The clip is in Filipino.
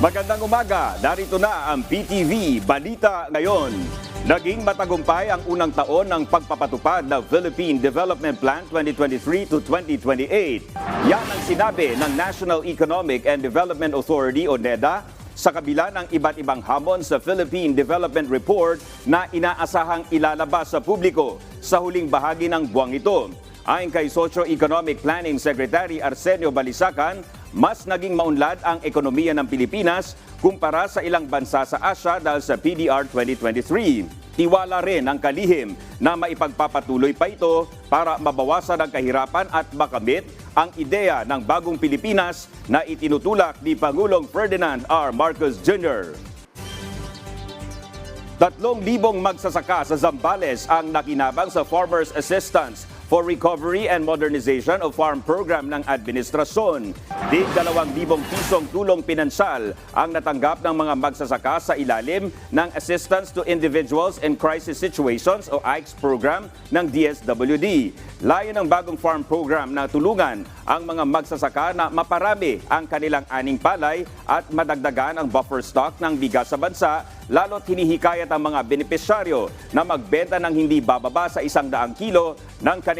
Magandang umaga, narito na ang PTV Balita Ngayon. Naging matagumpay ang unang taon ng pagpapatupad ng Philippine Development Plan 2023 to 2028. Yan ang sinabi ng National Economic and Development Authority o NEDA sa kabila ng iba't ibang hamon sa Philippine Development Report na inaasahang ilalabas sa publiko sa huling bahagi ng buwang ito. Ayon kay Socio-Economic Planning Secretary Arsenio Balisacan, mas naging maunlad ang ekonomiya ng Pilipinas kumpara sa ilang bansa sa Asia dahil sa PDR 2023. Tiwala rin ang kalihim na maipagpapatuloy pa ito para mabawasan ang kahirapan at makamit ang ideya ng bagong Pilipinas na itinutulak ni Pangulong Ferdinand R. Marcos Jr. Tatlong libong magsasaka sa Zambales ang nakinabang sa Farmers Assistance for Recovery and Modernization of Farm Program ng Administrasyon. Di dalawang libong pisong tulong pinansyal ang natanggap ng mga magsasaka sa ilalim ng Assistance to Individuals in Crisis Situations o AICS program ng DSWD. Layo ng bagong farm program na tulungan ang mga magsasaka na maparami ang kanilang aning palay at madagdagan ang buffer stock ng bigas sa bansa lalo't hinihikayat ang mga benepisyaryo na magbenta ng hindi bababa sa isang daang kilo ng kanilang